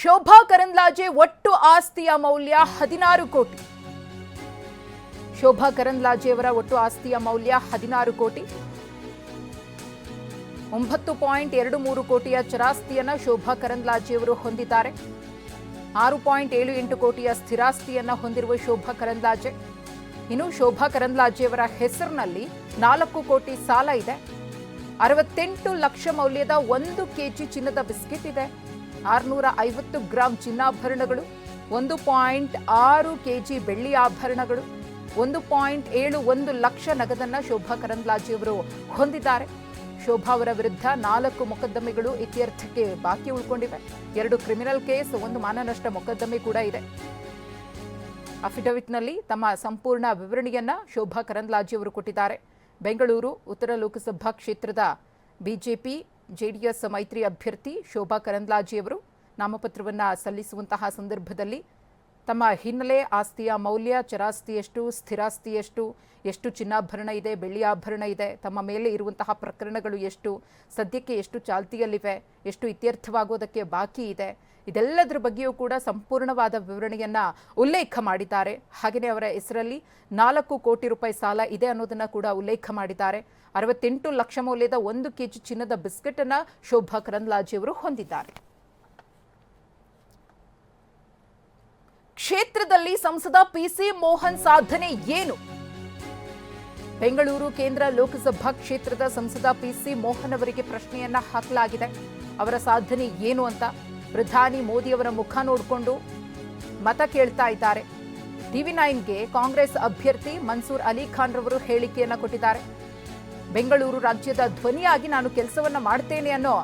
ಶೋಭಾ ಕರಂದ್ಲಾಜೆ ಒಟ್ಟು ಆಸ್ತಿಯ ಮೌಲ್ಯ ಹದಿನಾರು ಕೋಟಿ. ಶೋಭಾ ಕರಂದ್ಲಾಜೆಯವರ ಒಟ್ಟು ಆಸ್ತಿಯ ಮೌಲ್ಯ ಹದಿನಾರು ಕೋಟಿ. ಒಂಬತ್ತು ಪಾಯಿಂಟ್ ಎರಡು ಮೂರು ಕೋಟಿಯ ಚರಾಸ್ತಿಯನ್ನು ಶೋಭಾ ಕರಂದ್ಲಾಜೆಯವರು ಹೊಂದಿದ್ದಾರೆ. ಆರು ಪಾಯಿಂಟ್ ಏಳು ಎಂಟು ಕೋಟಿಯ ಸ್ಥಿರಾಸ್ತಿಯನ್ನು ಹೊಂದಿರುವ ಶೋಭಾ ಕರಂದ್ಲಾಜೆ. ಇನ್ನು ಶೋಭಾ ಕರಂದ್ಲಾಜೆಯವರ ಹೆಸರಿನಲ್ಲಿ ನಾಲ್ಕು ಕೋಟಿ ಸಾಲ ಇದೆ. ಅರವತ್ತೆಂಟು ಲಕ್ಷ ಮೌಲ್ಯದ ಒಂದು ಕೆಜಿ ಚಿನ್ನದ ಬಿಸ್ಕೆಟ್ ಇದೆ. ಆರುನೂರ ಐವತ್ತು ಗ್ರಾಂ ಚಿನ್ನಾಭರಣಗಳು, ಒಂದು ಪಾಯಿಂಟ್ ಆರು ಕೆಜಿ ಬೆಳ್ಳಿ ಆಭರಣಗಳು, ಒಂದು ಪಾಯಿಂಟ್ ಏಳು ಒಂದು ಲಕ್ಷ ನಗದನ್ನ ಶೋಭಾ ಕರಂದ್ಲಾಜಿಯವರು ಹೊಂದಿದ್ದಾರೆ. ಶೋಭಾ ಅವರ ವಿರುದ್ಧ ನಾಲ್ಕು ಮೊಕದ್ದಮೆಗಳು ಇತ್ಯರ್ಥಕ್ಕೆ ಬಾಕಿ ಉಳ್ಕೊಂಡಿವೆ. ಎರಡು ಕ್ರಿಮಿನಲ್ ಕೇಸ್, ಒಂದು ಮಾನನಷ್ಟ ಮೊಕದ್ದಮೆ ಕೂಡ ಇದೆ. ಅಫಿಡವಿಟ್ನಲ್ಲಿ ತಮ್ಮ ಸಂಪೂರ್ಣ ವಿವರಣೆಯನ್ನ ಶೋಭಾ ಕರಂದ್ಲಾಜಿಯವರು ಕೊಟ್ಟಿದ್ದಾರೆ. ಬೆಂಗಳೂರು, ಉತ್ತರ ಲೋಕಸಭಾ ಕ್ಷೇತ್ರದ ಬಿಜೆಪಿ ಜೆಡಿಎಸ್ ಮೈತ್ರಿ ಅಭ್ಯರ್ಥಿ ಶೋಭಾ ಕರಂದ್ಲಾಜೆಯವರು ನಾಮಪತ್ರವನ್ನ ಸಲ್ಲಿಸುವಂತಹ ಸಂದರ್ಭದಲ್ಲಿ ತಮ್ಮ ಹಿನ್ನೆಲೆ ಆಸ್ತಿಯ ಮೌಲ್ಯ ಚರಾಸ್ತಿ ಎಷ್ಟು ಸ್ಥಿರಾಸ್ತಿ ಎಷ್ಟು ಎಷ್ಟು ಚಿನ್ನಾಭರಣ ಇದೆ, ಬೆಳ್ಳಿ ಆಭರಣ ಇದೆ, ತಮ್ಮ ಮೇಲೆ ಇರುವಂತಹ ಪ್ರಕರಣಗಳು ಎಷ್ಟು, ಸದ್ಯಕ್ಕೆ ಎಷ್ಟು ಚಾಲ್ತಿಯಲ್ಲಿವೆ, ಎಷ್ಟು ಇತ್ಯರ್ಥವಾಗೋದಕ್ಕೆ ಬಾಕಿ ಇದೆ, ಇದೆಲ್ಲದರ ಬಗ್ಗೆಯೂ ಕೂಡ ಸಂಪೂರ್ಣವಾದ ವಿವರಣೆಯನ್ನು ಉಲ್ಲೇಖ ಮಾಡಿದ್ದಾರೆ. ಹಾಗೆಯೇ ಅವರ ಹೆಸರಲ್ಲಿ ನಾಲ್ಕು ಕೋಟಿ ರೂಪಾಯಿ ಸಾಲ ಇದೆ ಅನ್ನೋದನ್ನು ಕೂಡ ಉಲ್ಲೇಖ ಮಾಡಿದ್ದಾರೆ. ಅರವತ್ತೆಂಟು ಲಕ್ಷ ಮೌಲ್ಯದ ಒಂದು ಕೆಜಿ ಚಿನ್ನದ ಬಿಸ್ಕೆಟನ್ನು ಶೋಭಾ ಕರಂದ್ಲಾಜಿಯವರು ಹೊಂದಿದ್ದಾರೆ. ಕ್ಷೇತ್ರದಲ್ಲಿ ಸಂಸದ ಪಿಸಿ ಮೋಹನ್ ಸಾಧನೆ ಏನು? ಬೆಂಗಳೂರು ಕೇಂದ್ರ ಲೋಕಸಭಾ ಕ್ಷೇತ್ರದ ಸಂಸದ ಪಿಸಿ ಮೋಹನ್ ಅವರಿಗೆ ಪ್ರಶ್ನೆಯನ್ನ ಹಾಕಲಾಗಿದೆ. ಅವರ ಸಾಧನೆ ಏನು ಅಂತ ಪ್ರಧಾನಿ ಮೋದಿ ಅವರ ಮುಖ ನೋಡಿಕೊಂಡು ಮತ ಕೇಳ್ತಾ ಇದ್ದಾರೆ. ಟಿವಿ ನೈನ್ಗೆ ಕಾಂಗ್ರೆಸ್ ಅಭ್ಯರ್ಥಿ ಮನ್ಸೂರ್ ಅಲಿ ಖಾನ್ ರವರು ಹೇಳಿಕೆಯನ್ನ ಕೊಟ್ಟಿದ್ದಾರೆ. ಬೆಂಗಳೂರು ರಾಜ್ಯದ ಧ್ವನಿಯಾಗಿ ನಾನು ಕೆಲಸವನ್ನ ಮಾಡ್ತೇನೆ ಅನ್ನೋ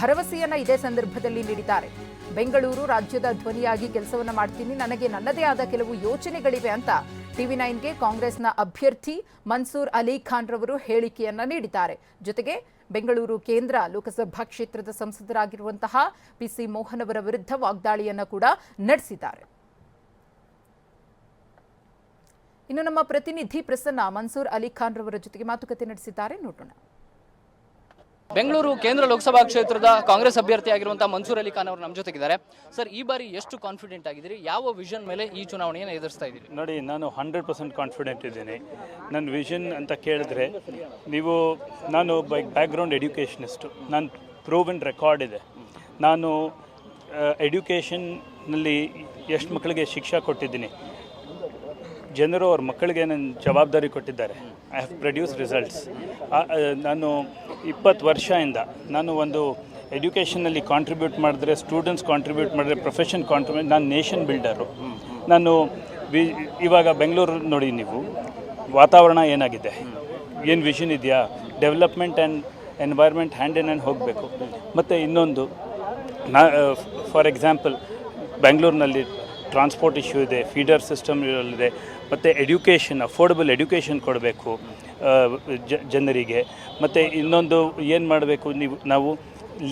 ಭರವಸೆಯನ್ನ ಇದೇ ಸಂದರ್ಭದಲ್ಲಿ ನೀಡಿದ್ದಾರೆ. ಬೆಂಗಳೂರು ರಾಜ್ಯದ ಧ್ವನಿಯಾಗಿ ಕೆಲಸವನ್ನು ಮಾಡ್ತೀನಿ. ನನಗೆ ನನ್ನದೇ ಆದ ಕೆಲವು ಯೋಚನೆಗಳಿವೆ ಅಂತ ಟಿವಿ ನೈನ್ಗೆ ಕಾಂಗ್ರೆಸ್ನ ಅಭ್ಯರ್ಥಿ ಮನ್ಸೂರ್ ಅಲಿ ಖಾನ್ ರವರು ಹೇಳಿಕೆಯನ್ನ ನೀಡಿದ್ದಾರೆ. ಜೊತೆಗೆ ಬೆಂಗಳೂರು ಕೇಂದ್ರ ಲೋಕಸಭಾ ಕ್ಷೇತ್ರದ ಸಂಸದರಾಗಿರುವಂತಹ ಪಿಸಿ ಮೋಹನ್ ಅವರ ವಿರುದ್ಧ ವಾಗ್ದಾಳಿಯನ್ನು ಕೂಡ ನಡೆಸಿದ್ದಾರೆ. ಇನ್ನು ನಮ್ಮ ಪ್ರತಿನಿಧಿ ಪ್ರಸನ್ನ ಮನ್ಸೂರ್ ಅಲಿ ಖಾನ್ ರವರ ಜೊತೆಗೆ ಮಾತುಕತೆ ನಡೆಸಿದ್ದಾರೆ. ನೋಡೋಣ. ಬೆಂಗಳೂರು ಕೇಂದ್ರ ಲೋಕಸಭಾ ಕ್ಷೇತ್ರದ ಕಾಂಗ್ರೆಸ್ ಅಭ್ಯರ್ಥಿ ಆಗಿರುವಂತಹ ಮನ್ಸೂರ್ ಅಲಿ ಖಾನ್ ಅವರು ನಮ್ಮ ಜೊತೆಗಿದ್ದಾರೆ. ಸರ್, ಈ ಬಾರಿ ಎಷ್ಟು ಕಾನ್ಫಿಡೆಂಟ್ ಆಗಿದ್ದೀರಿ? ಯಾವ ವಿಷನ್ ಮೇಲೆ ಈ ಚುನಾವಣೆಯನ್ನು ಎದುರಿಸ್ತಾ ಇದ್ದೀರಿ? ನೋಡಿ, ನಾನು ಹಂಡ್ರೆಡ್ ಪರ್ಸೆಂಟ್ ಕಾನ್ಫಿಡೆಂಟ್ ಇದ್ದೀನಿ. ನನ್ನ ವಿಷನ್ ಅಂತ ಕೇಳಿದ್ರೆ, ನೀವು, ನಾನು ಬೈ ಬ್ಯಾಕ್ಗ್ರೌಂಡ್ ಎಡ್ಯುಕೇಷನಿಸ್ಟು ನಾನು ಪ್ರೂವನ್ ರೆಕಾರ್ಡ್ ಇದೆ. ನಾನು ಎಡ್ಯುಕೇಷನ್ನಲ್ಲಿ ಎಷ್ಟು ಮಕ್ಕಳಿಗೆ ಶಿಕ್ಷಾ ಕೊಟ್ಟಿದ್ದೀನಿ. ಜನರು ಅವ್ರ ಮಕ್ಕಳಿಗೆ ನನ್ನ ಜವಾಬ್ದಾರಿ ಕೊಟ್ಟಿದ್ದಾರೆ. ಐ ಹ್ಯಾವ್ ಪ್ರೊಡ್ಯೂಸ್ ರಿಸಲ್ಟ್ಸ್ ನಾನು ಇಪ್ಪತ್ತು ವರ್ಷದಿಂದ ನಾನು ಒಂದು ಎಜುಕೇಷನಲ್ಲಿ ಕಾಂಟ್ರಿಬ್ಯೂಟ್ ಮಾಡಿದ್ರೆ ಸ್ಟೂಡೆಂಟ್ಸ್ ಕಾಂಟ್ರಿಬ್ಯೂಟ್ ಮಾಡಿದ್ರೆ ಪ್ರೊಫೆಷನ್ ಕಾಂಟ್ರಿಬ್ಯೂಟ್ ನಾನು ನೇಷನ್ ಬಿಲ್ಡರು ನಾನು ವಿ, ಇವಾಗ ಬೆಂಗಳೂರು ನೋಡಿ ನೀವು, ವಾತಾವರಣ ಏನಾಗಿದೆ? ಏನು ವಿಷನ್ ಇದೆಯಾ? Development and environment hand in hand ಹೋಗಬೇಕು. ಮತ್ತು ಇನ್ನೊಂದು, ನಾ ಫಾರ್ ಎಕ್ಸಾಂಪಲ್ ಬೆಂಗಳೂರಿನಲ್ಲಿ ಟ್ರಾನ್ಸ್ಪೋರ್ಟ್ ಇಶ್ಯೂ ಇದೆ ಫೀಡರ್ ಸಿಸ್ಟಮ್ ಇದೆ ಮತ್ತು ಎಡ್ಯುಕೇಷನ್ ಅಫೋರ್ಡಬಲ್ ಎಡ್ಯುಕೇಷನ್ ಕೊಡಬೇಕು ಜನರಿಗೆ. ಮತ್ತು ಇನ್ನೊಂದು ಏನು ಮಾಡಬೇಕು, ನೀವು, ನಾವು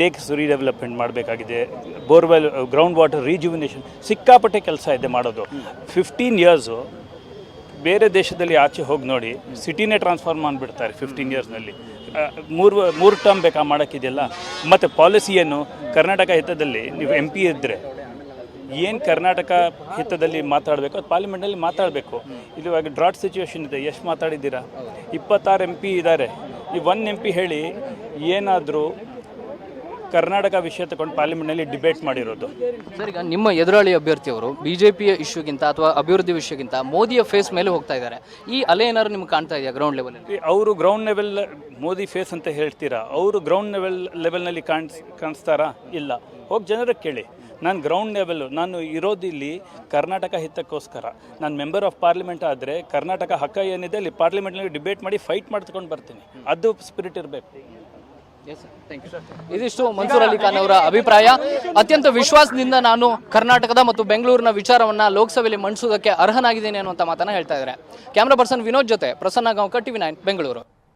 ಲೇಕ್ಸ್ ರೀಡೆವಲಪ್ಮೆಂಟ್ ಮಾಡಬೇಕಾಗಿದೆ. ಬೋರ್ವೆಲ್, ಗ್ರೌಂಡ್ ವಾಟರ್ ರೀಜುವಿನೇಷನ್, ಸಿಕ್ಕಾಪಟ್ಟೆ ಕೆಲಸ ಇದೆ ಮಾಡೋದು. ಫಿಫ್ಟೀನ್ ಇಯರ್ಸು ಬೇರೆ ದೇಶದಲ್ಲಿ ಆಚೆ ಹೋಗಿ ನೋಡಿ, ಸಿಟಿನೇ ಟ್ರಾನ್ಸ್ಫಾರ್ಮ್ ಮಾಡಿಬಿಡ್ತಾರೆ ಫಿಫ್ಟೀನ್ ಇಯರ್ಸ್ನಲ್ಲಿ ಮೂರು ಮೂರು ಟರ್ಮ್ ಬೇಕಾ ಮಾಡೋಕ್ಕಿದೆಯಲ್ಲ ಮತ್ತು ಪಾಲಿಸಿ ಏನು? ಕರ್ನಾಟಕ ಹಿತದಲ್ಲಿ ನೀವು ಎಂ ಪಿ ಇದ್ದರೆ ಏನು ಕರ್ನಾಟಕ ಹಿತದಲ್ಲಿ ಮಾತಾಡಬೇಕು ಅದು ಪಾರ್ಲಿಮೆಂಟಲ್ಲಿ ಮಾತಾಡಬೇಕು? ಇದು ಇವಾಗ ಡ್ರಾಟ್ ಸಿಚುವೇಶನ್ ಇದೆ. ಎಷ್ಟು ಮಾತಾಡಿದ್ದೀರಾ? ಇಪ್ಪತ್ತಾರು ಎಂ ಪಿ ಇದ್ದಾರೆ ಈ ಒನ್ ಎಂ ಪಿ ಹೇಳಿ ಏನಾದರೂ ಕರ್ನಾಟಕ ವಿಷಯ ತಗೊಂಡು ಪಾರ್ಲಿಮೆಂಟ್ನಲ್ಲಿ ಡಿಬೇಟ್ ಮಾಡಿರೋದು. ಸರ್ ಈಗ ನಿಮ್ಮ ಎದುರಾಳಿ ಅಭ್ಯರ್ಥಿಯವರು ಬಿ ಜೆ ಪಿಯ ಇಶ್ಯೂಗಿಂತ ಅಥವಾ ಅಭಿವೃದ್ಧಿ ವಿಷಯಕ್ಕಿಂತ ಮೋದಿಯ ಫೇಸ್ ಮೇಲೆ ಹೋಗ್ತಾ ಇದ್ದಾರೆ. ಈ ಅಲೆ ಏನಾದ್ರು ನಿಮ್ಗೆ ಕಾಣ್ತಾ ಇದೆಯಾ ಗ್ರೌಂಡ್ ಲೆವೆಲ್ ಅವರು ಗ್ರೌಂಡ್ ಲೆವೆಲ್ ಮೋದಿ ಫೇಸ್ ಅಂತ ಹೇಳ್ತೀರಾ? ಅವರು ಗ್ರೌಂಡ್ ಲೆವೆಲ್ ಲೆವೆಲ್ನಲ್ಲಿ ಕಾಣಿಸ್ ಕಾಣಿಸ್ತಾರಾ? ಇಲ್ಲ. ಹೋಗಿ ಜನರಿಗೆ ಕೇಳಿ. ನಾನು ಗ್ರೌಂಡ್ ಲೆವೆಲ್ಲು ನಾನು ಇರೋದಿಲ್ಲಿ ಕರ್ನಾಟಕ ಹಿತಕ್ಕೋಸ್ಕರ. ನಾನು ಮೆಂಬರ್ ಆಫ್ ಪಾರ್ಲಿಮೆಂಟ್ ಆದರೆ ಕರ್ನಾಟಕ ಹಕ್ಕ ಏನಿದೆ ಅಲ್ಲಿ ಪಾರ್ಲಿಮೆಂಟ್ನಲ್ಲಿ ಡಿಬೇಟ್ ಮಾಡಿ ಫೈಟ್ ಮಾಡ್ಕೊಂಡು ಬರ್ತೀನಿ. ಅದು ಸ್ಪಿರಿಟ್ ಇರಬೇಕು. ಇದಿಷ್ಟು ಮನ್ಸೂರ್ ಅಲಿ ಖಾನ್ ಅವರ ಅಭಿಪ್ರಾಯ. ಅತ್ಯಂತ ವಿಶ್ವಾಸದಿಂದ ನಾನು ಕರ್ನಾಟಕದ ಮತ್ತು ಬೆಂಗಳೂರಿನ ವಿಚಾರವನ್ನ ಲೋಕಸಭೆಯಲ್ಲಿ ಮಂಡಿಸುವುದಕ್ಕೆ ಅರ್ಹನಾಗಿದ್ದೇನೆ ಅನ್ನುವಂಥ ಮಾತನ್ನ ಹೇಳ್ತಾ ಇದ್ದಾರೆ. ಕ್ಯಾಮ್ರಾ ಪರ್ಸನ್ ವಿನೋದ್ ಜೊತೆ ಪ್ರಸನ್ನ ಗಾಂವ್ಕರ್ ಟಿವಿ ನೈನ್ ಬೆಂಗಳೂರು.